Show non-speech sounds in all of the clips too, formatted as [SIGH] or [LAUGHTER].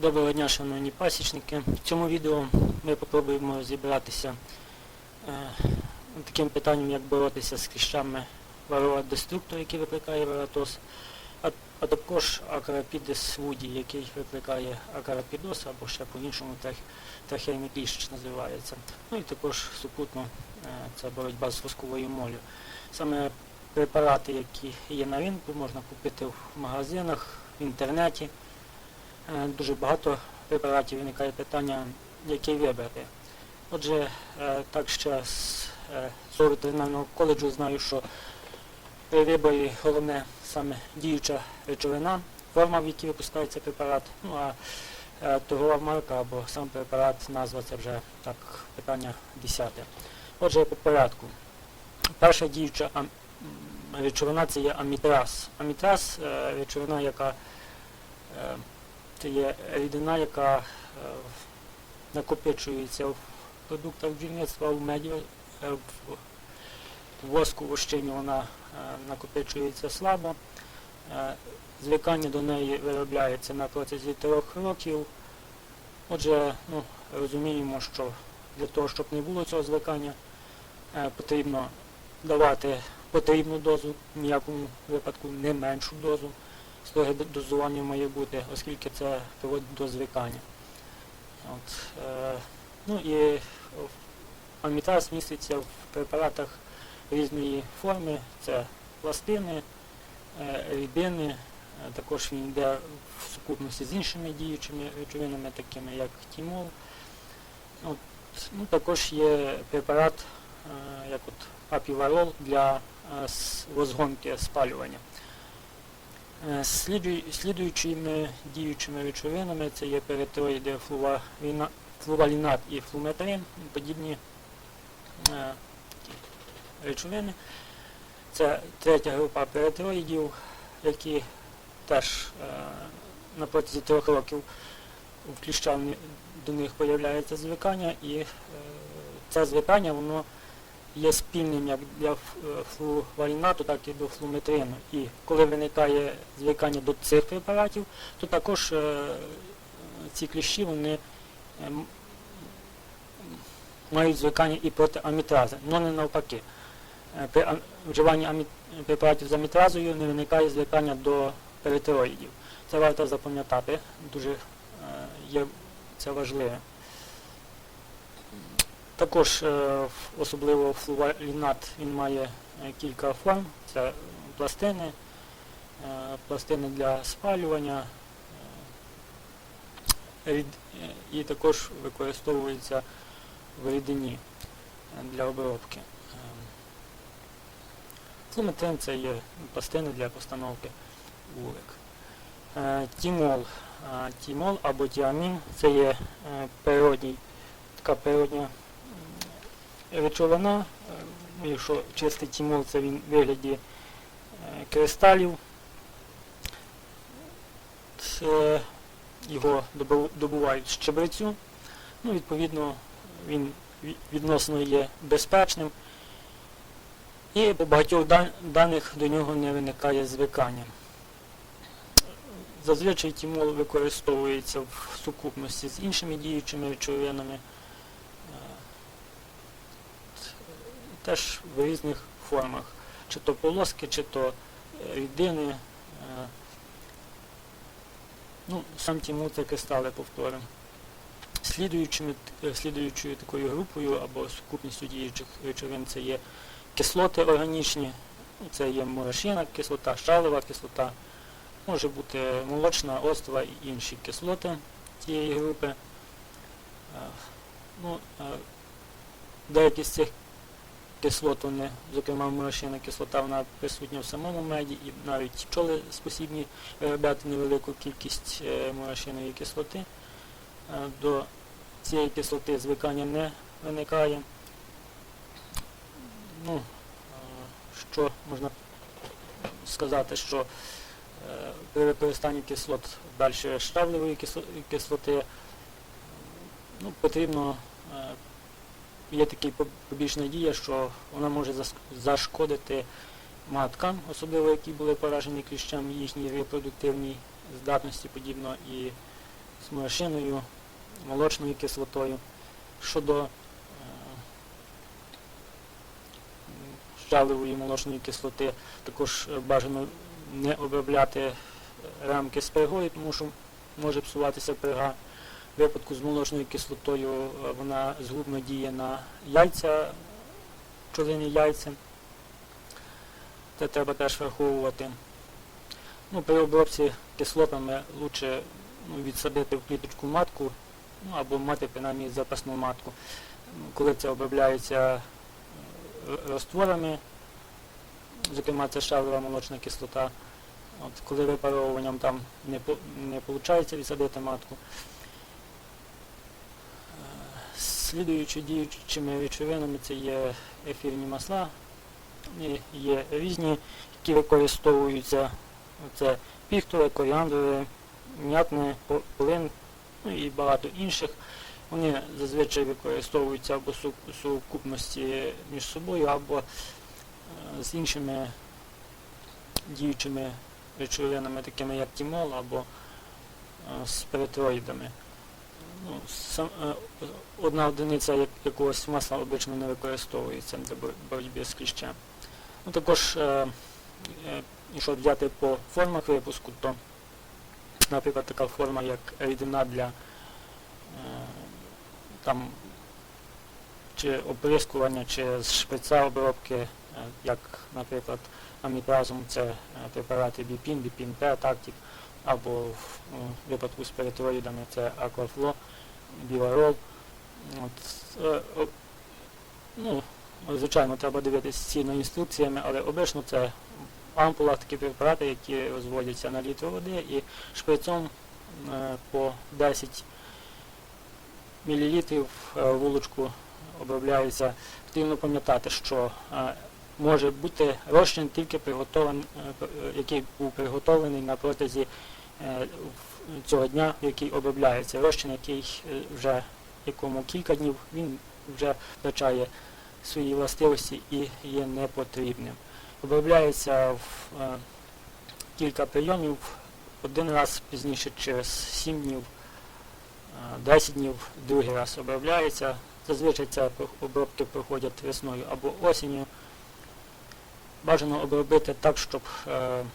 Доброго дня, шановні пасічники. В цьому відео ми попробуємо розібратися е, таким питанням, як боротися з кліщами варова деструктор, який викликає варатоз, а, а також акарапідес вуді, який викликає акарапідоз або ще по-іншому трах, трахейний кліщ називається. Ну і також супутно е, це боротьба з восковою моллю. Саме препарати, які є на ринку, можна купити в магазинах, в інтернеті. Е, Дуже багато препаратів виникає питання, який вибрати. Отже, е, так ще з е, свого ветеринарного коледжу знаю, що при виборі головне саме діюча речовина, форма, в якій випускається препарат, ну а торгова марка або сам препарат, назва це вже так питання десяте. Отже, по порядку. Перша діюча речовина це є амітраз. Амітраз речовина, яка є рідина, яка е, накопичується в продуктах бджільництва, в меді, е, в воску, в ощині вона е, накопичується слабо. Звикання до неї виробляється на протязі трьох років. Отже, ну, розуміємо, що для того, щоб не було цього звикання, потрібно давати потрібну дозу, в ніякому випадку не меншу дозу строге дозування має бути, оскільки це приводить до звикання. От, е, ну і амітаз міститься в препаратах різної форми, це пластини, е, рідини, е, також він йде в сукупності з іншими діючими речовинами, такими як тімол. От, ну, також є препарат, е, як от апіварол для е, розгонки спалювання. Е, Слідуючими діючими речовинами це є флуваліна- флувалінат і флуметрин, подібні е, речовини. Це третя група перитроїдів, які теж е, на протязі трьох років в кліща до них появляється звикання, і це звикання воно є спільним як для е, так і до флуметрину. І коли виникає звикання до цих препаратів, то також е, ці кліщі вони е, мають звикання і проти амітрази, але не навпаки. При вживанні препаратів з амітразою не виникає звикання до перитероїдів. Це варто запам'ятати, дуже є це важливе. Також е, особливо флувалінат він має е, кілька форм. Це пластини, е, пластини для спалювання і також використовується в рідині для обробки. Флуметрин це є пластини для постановки вулик. Тімол. Тімол або тіамін це є природній, така природня речовина. Е, ну, Якщо чистий тімол, це він в вигляді е, кристалів. Це його добувають з чебрецю. Ну, відповідно, він відносно є безпечним. І по багатьох даних до нього не виникає звикання. Зазвичай тімол використовується в сукупності з іншими діючими речовинами, е, теж в різних формах, чи то полоски, чи то е, рідини. е. Ну, сам тімол це кристали повторимо. Слідуючими, е, слідуючою такою групою або сукупністю діючих речовин це є кислоти органічні, це є морошина кислота, шалова кислота, може бути молочна, оцтова і інші кислоти цієї групи. Ну, деякі з цих кислот, вони, зокрема морошина кислота, вона присутня в самому меді, і навіть пчоли спосібні виробляти невелику кількість е, кислоти. Е, До цієї кислоти звикання не виникає. Ну, е, що можна сказати, що е, при використанні кислот далі штравлевої кислоти ну, потрібно, е, є така побічна дія, що вона може зашкодити маткам, особливо які були поражені кліщем їхній репродуктивній здатності, подібно і з морошиною, молочною кислотою. Щодо е, молочної кислоти, також бажано не обробляти рамки з пергою, тому що може псуватися перга. Випадку з молочною кислотою е, вона згубно діє на яйця, пчолині яйця. Це треба теж враховувати. Ну, при обробці кислотами краще ну, відсадити в кліточку матку, ну, або мати принаймні запасну матку. Ну, Коли це обробляється е, розтворами, зокрема це шавлова молочна кислота, от, коли випаровуванням там не, не виходить відсадити матку. Слідуючи діючими речовинами це є ефірні масла, є різні, які використовуються. Це піхтове, коріандрове, м'ятне, по- полин ну і багато інших. Вони зазвичай використовуються або у сукупності між собою, або е, з іншими діючими речовинами, такими як тімол, або е, з перитероїдами. Ну, сам, е, одна одиниця якогось масла обично не використовується для боротьби з кліщем. Ну, також, е, е, якщо взяти по формах випуску, то, наприклад, така форма, як рідина для там, чи оприскування, чи з шприца обробки, як, наприклад, аміпразом, це препарати біпін, біпін П, тактик, або в е, випадку з перитероїдами це аквафло, біларол. От, е, ну, звичайно, треба дивитися цінно інструкціями, але обично це в ампулах такі препарати, які розводяться на літр води і шприцом е, по 10 мл вулочку обробляється. Потрібно пам'ятати, що е, може бути розчин тільки приготовлений, який був приготовлений на протязі е, цього дня, який обробляється. Розчин, який е, вже якому кілька днів, він вже втрачає свої властивості і є непотрібним. Обробляється в е, кілька прийомів, один раз пізніше через 7 днів, е, 10 днів, другий раз обробляється. Зазвичай ці обробки проходять весною або осінню. Бажано обробити так, щоб е, м,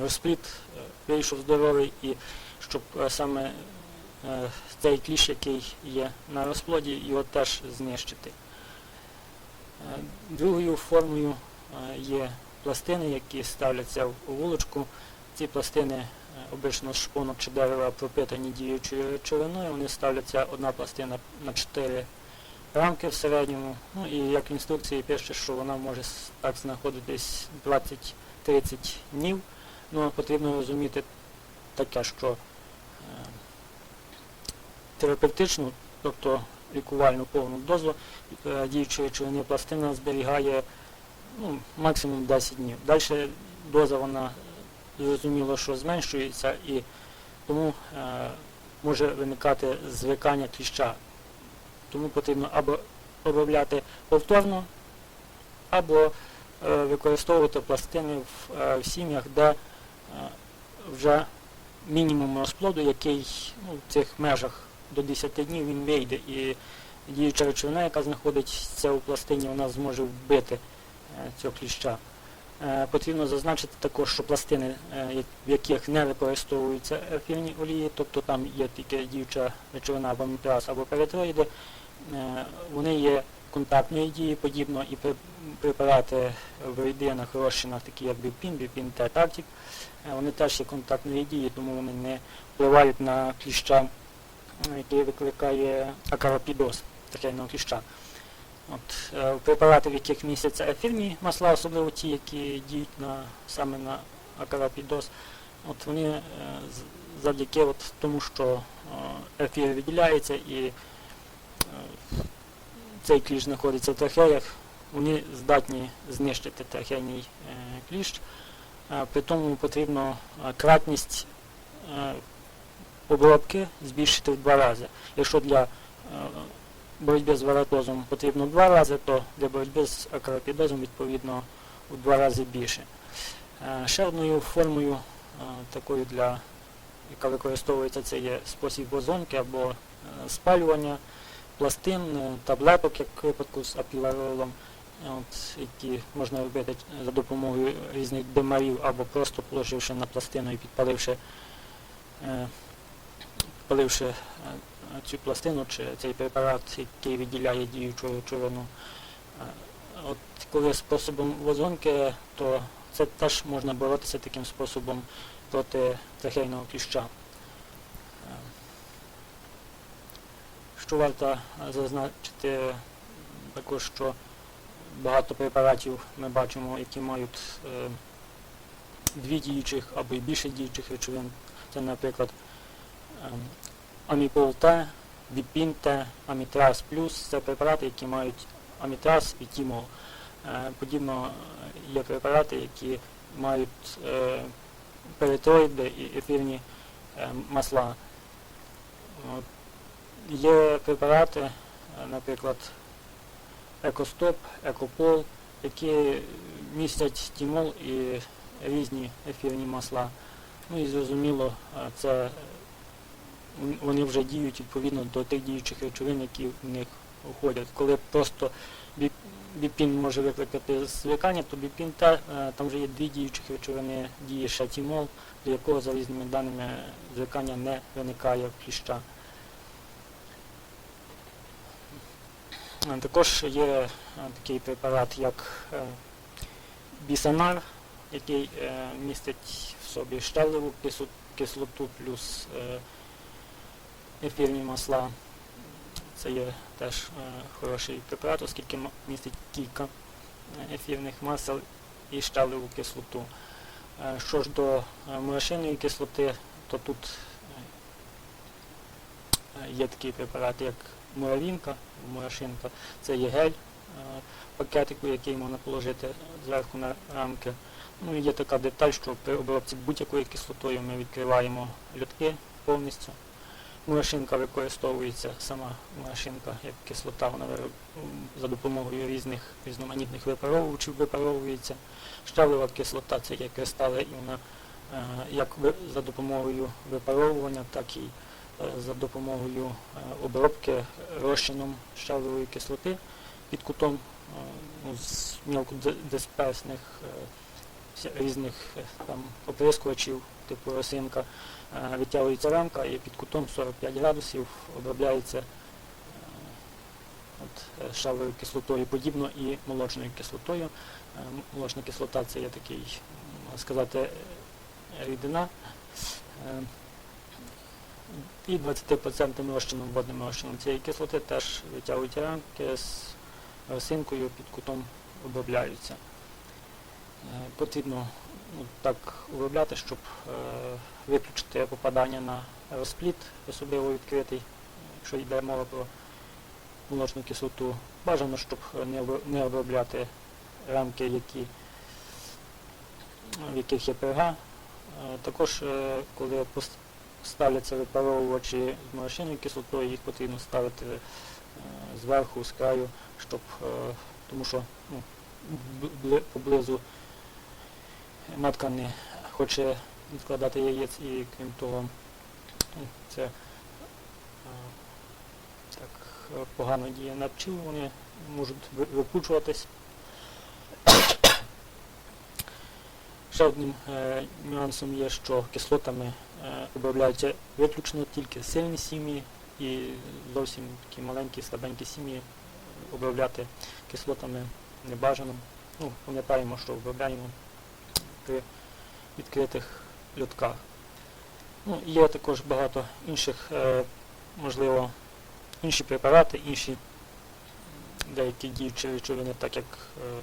розплід е, вийшов здоровий і щоб е, саме е, цей кліщ, який є на розплоді, його теж знищити. Другою формою є пластини, які ставляться в вулочку. Ці пластини обично з шпонок чи дерева пропитані діючою речовиною. Вони ставляться одна пластина на 4 рамки в середньому. Ну і як інструкції пише, що вона може так знаходитись 20-30 днів. Ну, потрібно розуміти таке, що е, терапевтичну, тобто лікувальну повну дозу е, діючої речовини пластина зберігає ну, максимум 10 днів. Далі доза вона зрозуміло, що зменшується і тому е, може виникати звикання кліща. Тому потрібно або обробляти повторно, або е, використовувати пластини в, е, сім'ях, де е, вже мінімум розплоду, який ну, в цих межах до 10 днів він вийде і діюча речовина, яка знаходиться у пластині, вона зможе вбити е, цього кліща. Е, Потрібно зазначити також, що пластини, е, в яких не використовуються ефірні олії, тобто там є тільки діюча речовина або міпраз, або перитроїди, е, вони є контактної дії, подібно і препарати в рідинах, розчинах, такі як біпін, біпін Т, тактик, е, вони теж є контактної дії, тому вони не впливають на кліща, е, який викликає акарапідоз, трахейного кліща. От, е, препарати, в яких містяться ефірні масла, особливо ті, які діють на, саме на акарапідоз, от вони завдяки от тому, що ефір виділяється і цей кліщ знаходиться в трахеях, вони здатні знищити трахейний е, кліщ. Е, При тому потрібно е, кратність обробки збільшити в два рази. Якщо для боротьби з варатозом потрібно два рази, то для боротьби з акарапідозом відповідно у два рази більше. Ще одною формою такою для яка використовується, це є спосіб вазонки або спалювання пластин, таблеток, як в випадку з апіларолом, які можна робити за допомогою різних димарів або просто положивши на пластину і підпаливши, е, підпаливши е, цю пластину чи цей препарат, який виділяє діючу речовину. Е, От коли способом вазонки, то це теж можна боротися таким способом проти трахейного кліща. Е, Що варто е, зазначити також, що багато препаратів ми бачимо, які мають е, дві діючих або й більше діючих речовин. Це, наприклад, аміпол Т, Біпін Т, Амітраз Плюс. Це препарати, які мають амітраз і тімол. Е, Подібно е, є препарати, які мають е, перитроїди і ефірні е, масла. От. Є препарати, наприклад, Екостоп, Екопол, які містять тімол і різні ефірні масла. Ну і зрозуміло, це вони вже діють відповідно до тих діючих речовин, які в них входять. Коли просто біпін може викликати звикання, то біпін та, е, там вже є дві діючих речовини, діє ще тімол, до якого за різними даними звикання не виникає в кліща. Також є е, такий препарат, як е, бісанар, який е, містить в собі щавлеву кислоту плюс ефірні масла. Це є теж хороший препарат, оскільки містить кілька ефірних масел і щавлеву кислоту. Що ж до мурашиної кислоти, то тут є такий препарат, як муравінка, мурашинка. Це є гель е, пакетику, який можна положити зверху на рамки. Ну і є така деталь, що при обробці будь-якою кислотою ми відкриваємо льотки повністю. Мурашинка використовується, сама мурашинка як кислота, вона за допомогою різних різноманітних випаровувачів випаровується. Щавлева кислота це є кристали, і вона е, як за допомогою випаровування, так і за допомогою е, обробки розчином щавлевої кислоти під кутом е, ну, з мілкодисперсних е, різних е, там оприскувачів, типу росинка, е, витягується рамка і під кутом 45 градусів обробляється е, от, е, щавлевою кислотою, подібно і молочною кислотою. Е, Молочна кислота це є такий, можна сказати, е, рідина. І 20% розчином, водним розчином цієї кислоти теж витягують рамки з росинкою під кутом обробляються. Е, Потрібно ну, так обробляти, щоб е, виключити попадання на розпліт, особливо відкритий, якщо йде мова про молочну кислоту. Бажано, щоб не обробляти рамки, які, в яких є пирога. Е, Також, коли ставляться випаровувачі з молочною кислотою, їх потрібно ставити е, зверху, з краю, щоб, е, тому що ну, поблизу матка не хоче відкладати яєць і крім того ну, це е, так погано діє на пчіл, вони можуть ви- випучуватись. Ще одним е, нюансом є, що кислотами обробляються виключно тільки сильні сім'ї і зовсім такі маленькі, слабенькі сім'ї обробляти кислотами не бажано. Ну, пам'ятаємо, що обробляємо при відкритих льотках. Ну, є також багато інших, е, можливо, інші препарати, інші деякі діючі речовини, так як е,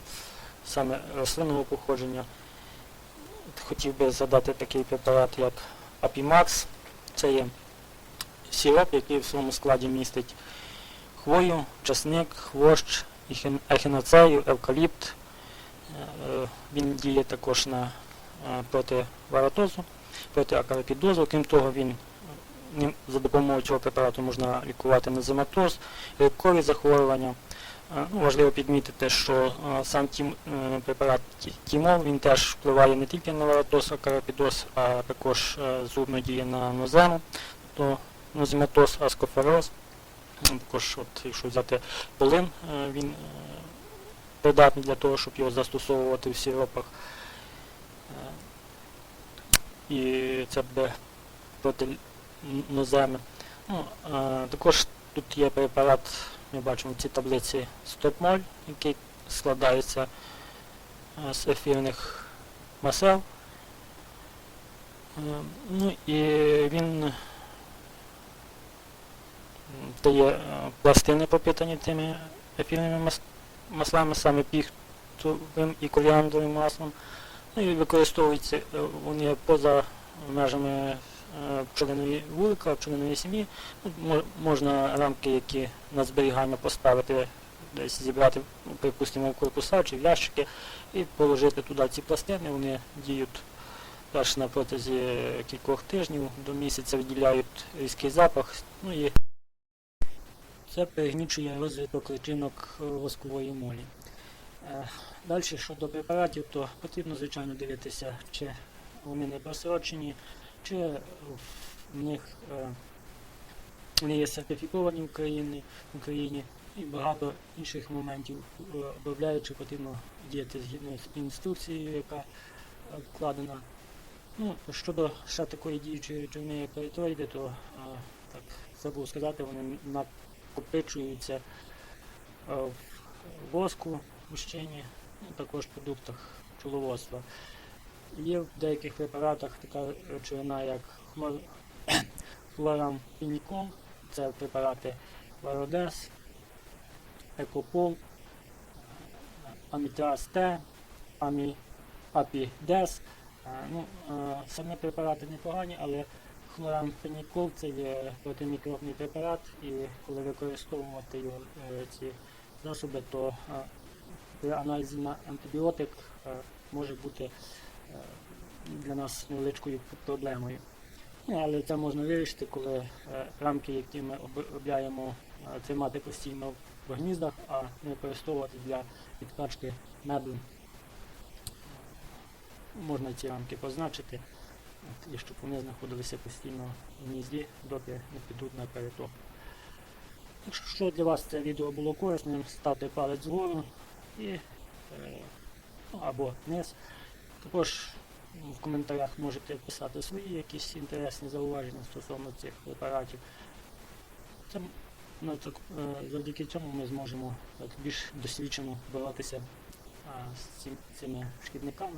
саме рослинного походження. Хотів би згадати такий препарат, як Apimax. Це є сироп, який в своєму складі містить хвою, часник, хвощ, ехін- ехіноцею, евкаліпт. Е, Він діє також на е, проти варатозу, проти акарапідозу. Крім того, він за допомогою цього препарату можна лікувати незематоз, грибкові захворювання, важливо підмітити, що сам тім, е, препарат ті- тімол він теж впливає не тільки на варатоз, карапідоз, а також е, зубно діє на нозему, тобто нозематоз, аскофероз. Також, от, якщо взяти полин, е, він придатний для того, щоб його застосовувати в сиропах. Е, І це буде проти ноземи. Ну, також тут є препарат, ми бачимо в цій таблиці стопмоль, який складається е, з ефірних масел. Е, Ну і він дає е, пластини пропитані тими ефірними маслами, саме піхтовим і коріандровим маслом. Ну і використовуються вони поза межами пчелиної вулика, пчелиної сім'ї. Ну, Можна рамки, які на зберігання поставити, десь зібрати, ну, припустимо, корпуса чи в ящики і положити туди ці пластини. Вони діють перш на протязі кількох тижнів, до місяця виділяють різкий запах. Ну і це пригнічує розвиток личинок воскової молі. Е, Далі щодо препаратів, то потрібно, звичайно, дивитися, чи вони не просрочені, чи в них е, вони є сертифіковані в Україні, в Україні і багато інших моментів е, обробляючи, потрібно діяти згідно з інструкцією, яка е, вкладена. Ну, щодо ще такої діючої речовини, як еритроїди, то е, так забув сказати, вони накопичуються е, в воску, гущині, ну, також в продуктах пчеловодства. Є в деяких препаратах така речовина, як хлор... [CLEARS THROAT] хлорамфенікол, це препарати Вародес, Екопол, Амітраз Т, Амі... Апідес. Е, Ну, е, самі препарати непогані, але хлорамфенікол це є протимікробний препарат, і коли використовувати його е, ці засоби, то при аналізі на антибіотик може бути для нас невеличкою проблемою. Але це можна вирішити, коли е, рамки, які ми обробляємо, е, тримати постійно в гніздах, а не використовувати для відкачки меблів. Можна ці рамки позначити, і щоб вони знаходилися постійно в гнізді, доки не підуть на перетоп. Якщо для вас це відео було корисним, ставте палець вгору і, е, ну, або вниз. Також в коментарях можете писати свої якісь інтересні зауваження стосовно цих препаратів. Це, ну, так, е, завдяки цьому ми зможемо так, більш досвідчено боротися з цим- цими шкідниками.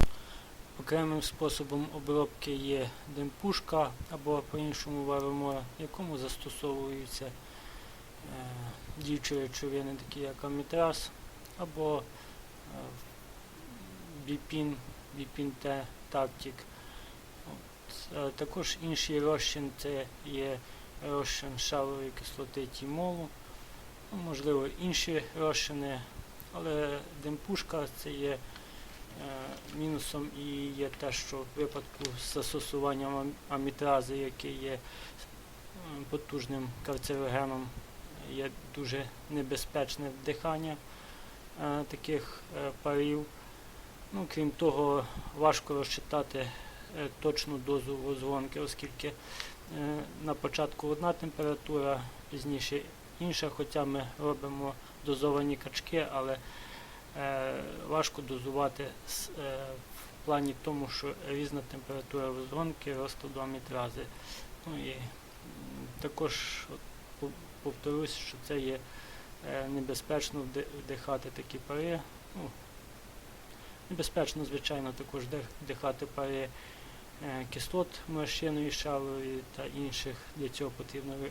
Окремим способом обробки є димпушка або по-іншому варомора, якому застосовуються е, діючі речовини, такі як амітраз або е, біпін, біпін Т, тактик. Е, також інший розчин це є розчин шалової кислоти тімолу, ну, можливо інші розчини, але димпушка це є е, мінусом і є те, що в випадку з застосуванням амітрази, який є е, потужним карцерогеном, є дуже небезпечне вдихання таких парів. Ну, крім того, важко розчитати е, точну дозу возвонки, оскільки е, на початку одна температура, пізніше інша, хоча ми робимо дозовані качки, але е, важко дозувати в плані тому, що різна температура возвонки розкладу амітрази. Ну і також повторюсь, що це є небезпечно вдихати такі пари. Ну, Небезпечно, звичайно, також дих- вдихати пари е, кислот морщиної шалої та інших. Для цього потрібно е,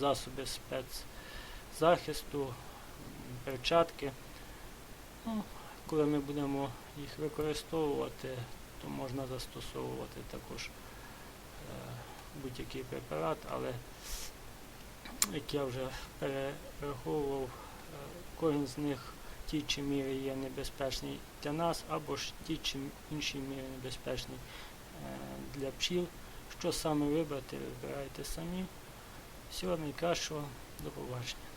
засоби спецзахисту, перчатки. Ну, коли ми будемо їх використовувати, то можна застосовувати також е, будь-який препарат, але як я вже перераховував, кожен з них тій чи мірі є небезпечний для нас, або ж ті, чи іншій мірі небезпечний е, для пчіл. Що саме вибрати, вибирайте самі. Всього найкращого, до побачення.